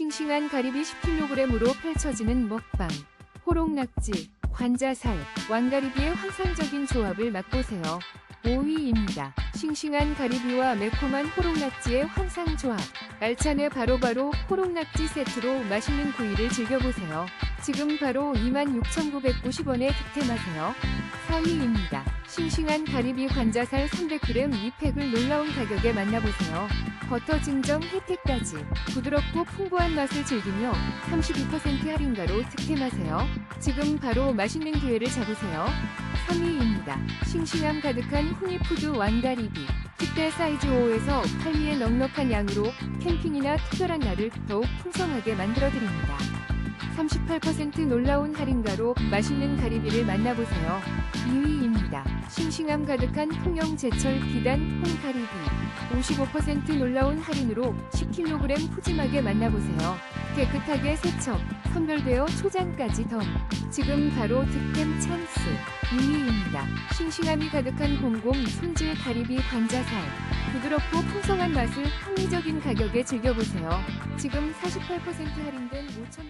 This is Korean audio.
싱싱한 가리비 10kg으로 펼쳐지는 먹방. 호롱낙지, 관자살, 왕가리비의 환상적인 조합을 맛보세요. 5위입니다. 싱싱한 가리비와 매콤한 호롱낙지의 환상 조합. 알찬에 바로바로 호롱낙지 세트로 맛있는 구이를 즐겨보세요. 지금 바로 26,990원에 득템하세요. 4위입니다. 싱싱한 가리비 관자살 300g 2팩을 놀라운 가격에 만나보세요. 버터 증정 혜택까지 부드럽고 풍부한 맛을 즐기며 32% 할인가로 득템하세요. 지금 바로 맛있는 기회를 잡으세요. 3위입니다. 싱싱함 가득한 후니푸드 왕가리비. 특대 사이즈 5에서 8위의 넉넉한 양으로 캠핑이나 특별한 날을 더욱 풍성하게 만들어드립니다. 38% 놀라운 할인가로 맛있는 가리비를 만나보세요. 2위입니다. 싱싱함 가득한 통영 제철 비단 홍가리비. 55% 놀라운 할인으로 10kg 푸짐하게 만나보세요. 깨끗하게 세척, 선별되어 초장까지 덤. 지금 바로 득템 찬스. 2위입니다. 싱싱함이 가득한 공공 손질 가리비 관자살. 부드럽고 풍성한 맛을 합리적인 가격에 즐겨보세요. 지금 48% 할인된 5,190원.